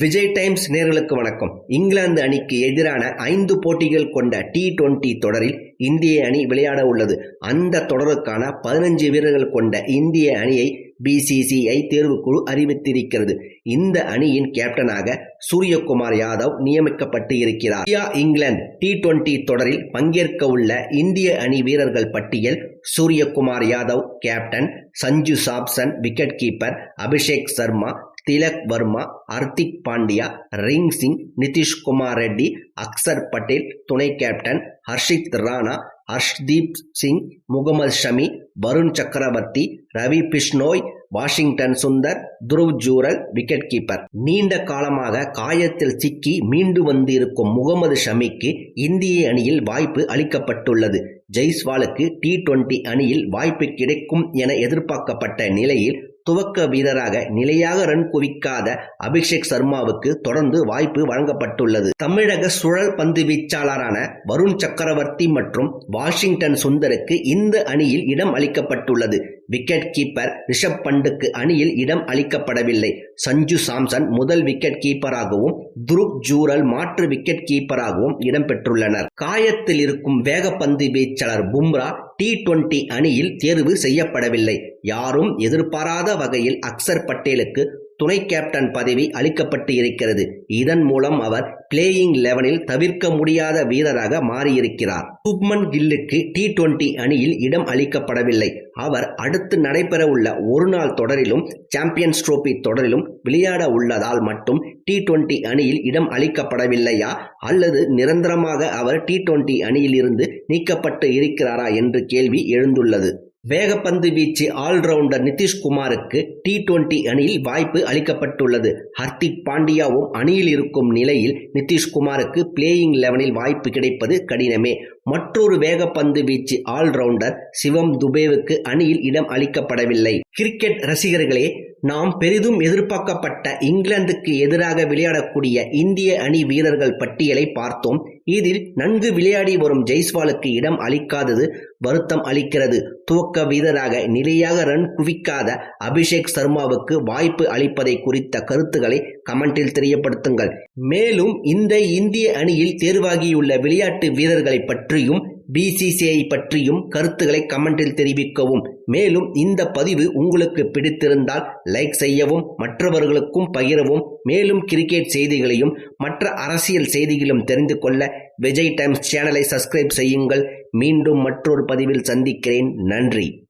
Vijay times நேர்களுக்கு வணக்கம். இங்கிலாந்து அணிக்கு எதிரான ஐந்து போட்டிகள் கொண்ட டி டுவெண்டி தொடரில் இந்திய அணி விளையாட உள்ளது. அந்த தொடருக்கான பதினஞ்சு வீரர்கள் கொண்ட இந்திய அணியை பிசிசிஐ தேர்வுக்குழு அறிவித்திருக்கிறது. இந்த அணியின் கேப்டனாக சூரியகுமார் யாதவ் நியமிக்கப்பட்டு இருக்கிறார். இந்தியா இங்கிலாந்து டி டுவெண்டி தொடரில் பங்கேற்க உள்ள இந்திய அணி வீரர்கள் பட்டியல் Suryakumar Yadav captain Sanju Samson wicket keeper Abhishek Sharma Tilak Varma Hardik Pandya Rinku Singh Nitish Kumar Reddy Axar Patel துணை captain Harshit Rana Arshdeep Singh Mohammed Shami Varun Chakravarthy Ravi Bishnoi Washington Sundar Dhruv Jurel wicket keeper. நீண்ட காலமாக காயத்தில் சிக்கி மீண்டு வந்திருக்கும் முகமது ஷமிக்கு இந்திய அணியில் வாய்ப்பு அளிக்கப்பட்டுள்ளது. ஜெய்ஸ்வாலுக்கு டி டுவெண்டி அணியில் வாய்ப்பு கிடைக்கும் என எதிர்பார்க்கப்பட்ட நிலையில் துவக்க வீரராக நிலையாக ரன் குவிக்காத அபிஷேக் சர்மாவுக்கு தொடர்ந்து வாய்ப்பு வழங்கப்பட்டுள்ளது. தமிழக சுழல் பந்து வீச்சாளரான வருண் சக்கரவர்த்தி மற்றும் வாஷிங்டன் சுந்தருக்கு இந்த அணியில் இடம் அளிக்கப்பட்டுள்ளது. விக்கெட் கீப்பர் ரிஷப் பண்டுக்கு அணியில் இடம் அளிக்கப்படவில்லை. சஞ்சு சாம்சன் முதல் விக்கெட் கீப்பராகவும் துருக் ஜூரல் மாற்று விக்கெட் கீப்பராகவும் இடம்பெற்றுள்ளனர் காயத்தில் இருக்கும் வேகப்பந்து வீச்சாளர் பும்ரா டி டுவெண்டி அணியில் தேர்வு செய்யப்படவில்லை. யாரும் எதிர்பாராத வகையில் அக்சர் பட்டேலுக்கு துணை கேப்டன் பதவி அளிக்கப்பட்டு இருக்கிறது இதன் மூலம் அவர் பிளேயிங் லெவனில் தவிர்க்க முடியாத வீரராக மாறியிருக்கிறார். சுப்மன் கில்லுக்கு டி டுவெண்டி அணியில் இடம் அளிக்கப்படவில்லை. அவர் அடுத்து நடைபெற உள்ள ஒருநாள் தொடரிலும் சாம்பியன்ஸ் டிரோபி தொடரிலும் விளையாட உள்ளதால் மட்டும் டி டுவெண்டி அணியில் இடம் அளிக்கப்படவில்லையா? அல்லது நிரந்தரமாக அவர் டி டுவெண்டி அணியில் இருந்து நீக்கப்பட்டு இருக்கிறாரா? என்று கேள்வி எழுந்துள்ளது. வேகப்பந்து வீச்சு ஆல்ரவுண்டர் நிதிஷ்குமாருக்கு டி டுவெண்டி அணியில் வாய்ப்பு அளிக்கப்பட்டுள்ளது. ஹர்திக் பாண்டியாவும் அணியில் இருக்கும் நிலையில் நிதிஷ்குமாருக்கு பிளேயிங் லெவனில் வாய்ப்பு கிடைப்பது கடினமே. மற்றொரு வேகப்பந்து வீச்சு ஆல்ரவுண்டர் சிவம் துபேவுக்கு அணியில் இடம் அளிக்கப்படவில்லை. கிரிக்கெட் ரசிகர்களே நாம் பெரிதும் எதிர்பார்க்கப்பட்ட இங்கிலாந்துக்கு எதிராக விளையாடக்கூடிய இந்திய அணி வீரர்கள் பட்டியலை பார்த்தோம். இதில் நன்கு விளையாடி வரும் ஜெய்ஸ்வாலுக்கு இடம் அளிக்காதது வருத்தம் அளிக்கிறது. துவக்க வீரராக நிலையாக ரன் குவிக்காத அபிஷேக் சர்மாவுக்கு வாய்ப்பு அளிப்பதை குறித்த கருத்துக்களை கமெண்டில் தெரியப்படுத்துங்கள். மேலும் இந்த இந்திய அணியில் தேர்வாகியுள்ள விளையாட்டு வீரர்களை பற்றியும் பிசிசிஐ பற்றியும் கருத்துக்களை கமெண்டில் தெரிவிக்கவும். மேலும் இந்த பதிவு உங்களுக்கு பிடித்திருந்தால் லைக் செய்யவும் மற்றவர்களுக்கும் பகிரவும். மேலும் கிரிக்கெட் செய்திகளையும் மற்ற அரசியல் செய்திகளும் தெரிந்து கொள்ள விஜய் டைம்ஸ் சேனலை சப்ஸ்கிரைப் செய்யுங்கள். மீண்டும் மற்றொரு பதிவில் சந்திக்கிறேன். நன்றி.